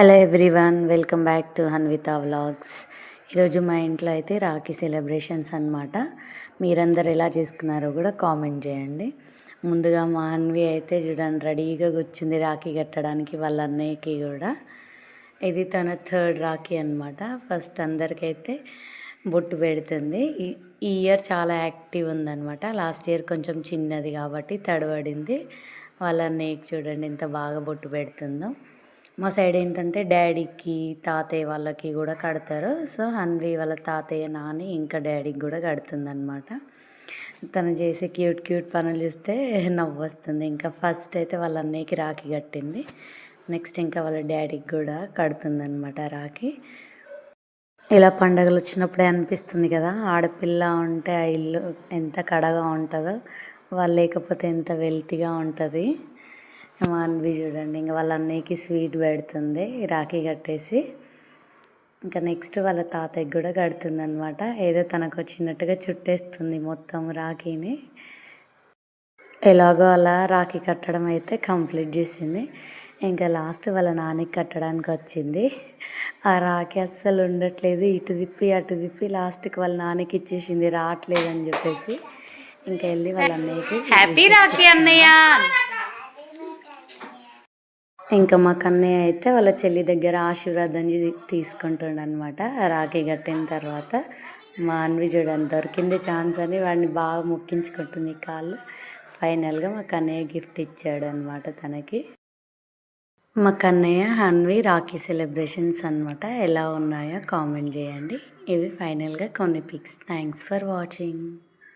Hello everyone welcome back to Hanvitha vlogs ఈరోజు మా ఇంట్లో అయితే రాఖీ సెలబ్రేషన్స్ అన్నమాట. మీరందరు ఎలా చేసుకున్నారో కూడా కామెంట్ చేయండి. ముందుగా మా అన్వి అయితే చూడండి రెడీగా వచ్చింది రాఖీ కట్టడానికి వాళ్ళ అన్నయ్యకి కూడా. ఇది తన థర్డ్ రాఖీ అనమాట ఫస్ట్ అందరికైతే బొట్టు పెడుతుంది. ఈ ఈ ఇయర్ చాలా యాక్టివ్ ఉందన్నమాట. లాస్ట్ ఇయర్ కొంచెం చిన్నది కాబట్టి తడబడింది వాళ్ళ అన్నయ్యకి చూడండి ఎంత బాగా బొట్టు పెడుతుందో. మా సైడ్ ఏంటంటే డాడీకి తాతయ్య వాళ్ళకి కూడా కడతారు. సో హన్వి వాళ్ళ తాతయ్య నాని ఇంకా డాడీకి కూడా కడుతుందనమాట తను చేసే క్యూట్ క్యూట్ పనులు చూస్తే నవ్వు వస్తుంది ఇంకా ఫస్ట్ అయితే వాళ్ళ అన్నయ్యకి రాఖీ కట్టింది. నెక్స్ట్ ఇంకా వాళ్ళ డాడీకి కూడా కడుతుందనమాట రాఖీ. ఇలా పండగలు వచ్చినప్పుడే అనిపిస్తుంది కదా ఆడపిల్ల ఉంటే ఆ ఇల్లు ఎంత కడగా ఉంటుందో వాళ్ళు లేకపోతే ఎంత వెల్తీగా ఉంటుంది. మా అన్వి చూడండి ఇంకా వాళ్ళ అన్నయ్యకి స్వీట్ పెడుతుంది రాఖీ కట్టేసి. ఇంకా నెక్స్ట్ వాళ్ళ తాతయ్యకి కూడా కడుతుంది అనమాట ఏదో తనకు వచ్చినట్టుగా చుట్టేస్తుంది మొత్తం రాఖీని. ఎలాగో అలా రాఖీ కట్టడం అయితే కంప్లీట్ చేసింది. ఇంకా లాస్ట్ వాళ్ళ నాన్నకి కట్టడానికి వచ్చింది. ఆ రాఖీ అస్సలు ఉండట్లేదు ఇటు తిప్పి అటు తిప్పి లాస్ట్కి వాళ్ళ నాన్నకి ఇచ్చేసింది రావట్లేదు అని చెప్పేసి. ఇంకా వెళ్ళి వాళ్ళ అన్నయ్యకి హ్యాపీ రాఖీ అన్నయ్య. ఇంకా మా కన్నయ్య అయితే వాళ్ళ చెల్లి దగ్గర ఆశీర్వాదం తీసుకుంటుండ అనమాట రాఖీ కట్టిన తర్వాత మా అన్వి చూడని దొరికింది ఛాన్స్ అని వాడిని బాగా మొక్కించుకుంటుంది కాళ్ళు ఫైనల్గా మా కన్నయ్య గిఫ్ట్ ఇచ్చాడు అనమాట తనకి. మా కన్నయ్య హన్వి రాఖీ సెలబ్రేషన్స్ అనమాట ఎలా ఉన్నాయో కామెంట్ చేయండి. ఇవి ఫైనల్గా కొన్ని పిక్స్. Thanks for watching.